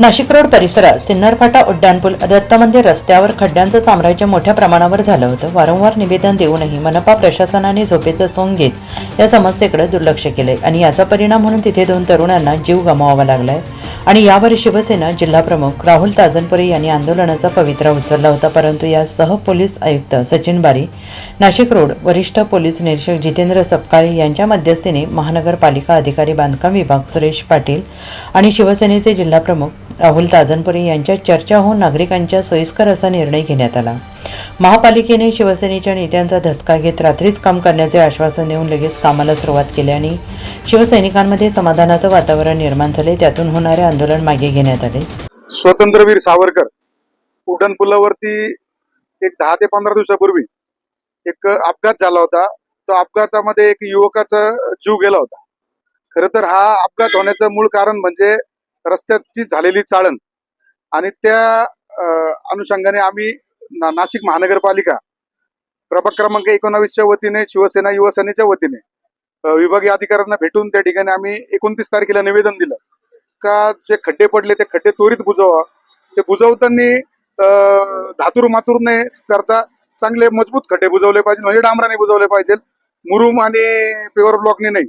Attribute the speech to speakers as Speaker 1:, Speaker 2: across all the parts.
Speaker 1: Nashik road परिसरात सिन्नरफाटा उड्डाणपूल दत्त मंदिर रस्त्यावर खड्ड्यांचं साम्राज्य मोठ्या प्रमाणावर झालं होतं. वारंवार निवेदन देऊनही मनपा प्रशासनाने झोपेचं सोंग घेत या समस्येकडे दुर्लक्ष केलंय. आणि याचा परिणाम म्हणून तिथे दोन तरुणांना जीव गमावावा लागलाय. आणि यावर शिवसेना जिल्हाप्रमुख राहुल ताजनपुरे यांनी आंदोलनाचा पवित्रा उचलला होता. परंतु या सह पोलीस आयुक्त सचिन बारी नाशिक रोड वरिष्ठ पोलीस निरीक्षक जितेंद्र सपकाळे यांच्या मध्यस्थीने महानगरपालिका अधिकारी बांधकाम विभाग सुरेश पाटील आणि शिवसेनेचे जिल्हाप्रमुख राहुल ताजनपुरे यांच्या चर्चा होऊन नागरिकांच्या सोयीस्कर असा निर्णय घेण्यात आला. महापालिकेने शिवसेनेच्या नेत्यांचा धसका घेत रात्रीच काम करण्याचे आश्वासन देऊन लगेच कामाला सुरुवात केली आणि शिवसैनिकांमध्ये समाधानाचं वातावरण निर्माण झाले. त्यातून होणारे आंदोलन मागे घेण्यात आले.
Speaker 2: स्वतंत्रवीर सावरकर उड्डाण पुलावरती एक दहा ते पंधरा दिवसापूर्वी एक अपघात झाला होता. तो अपघातामध्ये एक युवकाचा जीव गेला होता. खर तर हा अपघात होण्याचं मूळ कारण म्हणजे रस्त्याची झालेली चाळण. आणि त्या अनुषंगाने आम्ही ना- नाशिक महानगरपालिका. प्रभाग क्रमांक एकोणावीसच्या वतीने शिवसेना युवसेनेच्या वतीने विभागीय अधिकाऱ्यांना भेटून त्या ठिकाणी आम्ही एकोणतीस तारखेला निवेदन दिलं. का जे खड्डे पडले ते खड्डे त्वरित बुजवा. ते बुजवताना धातूर मातूर न करता चांगले मजबूत खड्डे बुजवले पाहिजे म्हणजे डांबराने बुजवले पाहिजे. मुरुम आणि पेवर ब्लॉकने नाही.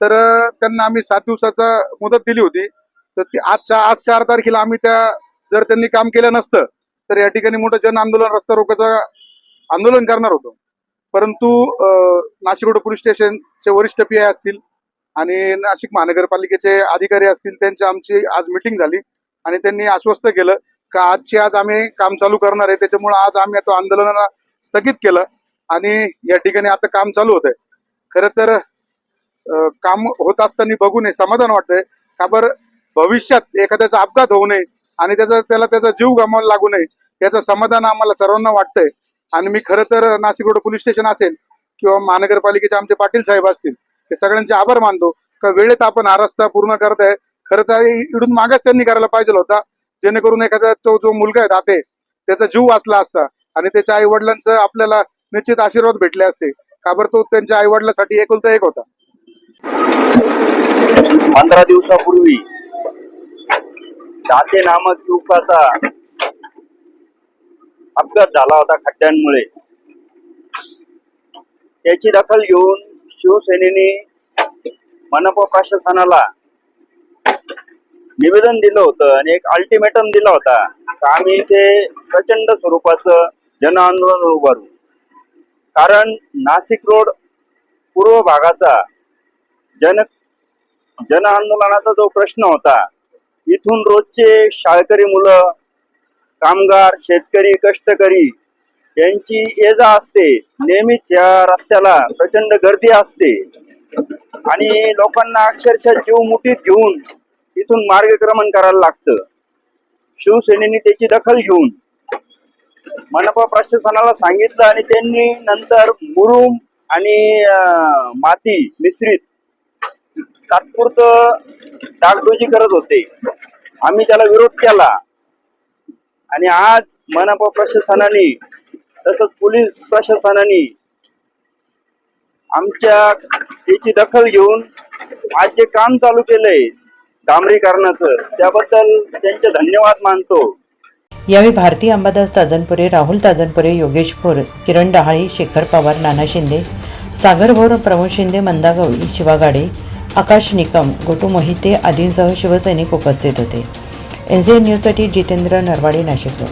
Speaker 2: तर त्यांना आम्ही सात दिवसाचा मुदत दिली होती. तर ती आजच्या आज चार तारखेला आम्ही त्या जर त्यांनी काम केलं नसतं तर या ठिकाणी मोठं जन आंदोलन रस्ता रोकाचं आंदोलन करणार होतो. परंतु नाशिक रोड पोलीस स्टेशनचे वरिष्ठ पी आय असतील आणि नाशिक महानगरपालिकेचे अधिकारी असतील त्यांची आमची आज मिटिंग झाली आणि त्यांनी आश्वस्त केलं का आजची आज आम्ही काम चालू करणार आहे. त्याच्यामुळे आज आम्ही आता आंदोलनाला स्थगित केलं आणि या ठिकाणी आता काम चालू होत आहे खर तर काम होत असताना बघू नये समाधान वाटतंय का बरं भविष्यात एखाद्याचा अपघात होऊ नये आणि त्याचा त्याला त्याचा जीव गमावायला लागू नये. याचं समाधान आम्हाला सर्वांना वाटतंय. आणि मी खरं तर नाशिक रोड पोलीस स्टेशन असेल किंवा महानगरपालिकेचे आमचे पाटील साहेब असतील हे सगळ्यांचे आभार मानतो. का वेळेत आपण हा रस्ता पूर्ण आहे. खरं तर इडून मागच त्यांनी करायला पाहिजे होता. जेणेकरून एखादा तो जो मुलगा आहे दाते त्याचा जीव वाचला असता आणि त्याच्या आई वडिलांचं आपल्याला निश्चित आशीर्वाद भेटले असते. का बरं तो त्यांच्या आई वडिलांसाठी एकुलता एक होता?
Speaker 3: पंधरा दिवसापूर्वी जाते नामक युवकाचा अपघात झाला होता खड्ड्यांमुळे. त्याची दखल घेऊन शिवसेनेने मनपा प्रशासनाला निवेदन दिलं होतं आणि एक अल्टिमेटम दिला होता आम्ही इथे प्रचंड स्वरूपाचं जन आंदोलन उभारू. कारण नाशिक रोड पूर्व भागाचा जन जन आंदोलनाचा जो प्रश्न होता इथून रोजचे शाळकरी मुलं कामगार शेतकरी कष्टकरी यांची ये जा असते. नेहमीच या रस्त्याला प्रचंड गर्दी असते. आणि लोकांना अक्षरशः जीव मुठीत घेऊन इथून मार्गक्रमण करायला लागतं. शिवसेनेने त्याची दखल घेऊन मनपा प्रशासनाला सांगितलं आणि त्यांनी नंतर मुरुम आणि माती मिश्रित तात्पुरतं डागडोजी करत होते. आम्ही त्याला विरोध केला. आणि आज मनपा प्रशासनाने तसंच पोलीस प्रशासनाने आमच्या याची दखल घेऊन आज जे काम चालू केलंय डांबरीकरणाचं त्याबद्दल त्यांचे धन्यवाद मानतो.
Speaker 1: यावेळी भारती अंबादास ताजनपुरे राहुल ताजनपुरे योगेश भोर किरण डहाळे शेखर पवार नाना शिंदे सागर भोर प्रमोद शिंदे मंदागवळी शिवागाडे शिवा गाडे आकाश निकम गोटू मोहिते आदींसह शिवसैनिक उपस्थित होते. एन न्यूजसाठी जितेंद्र नरवाडे नाशिक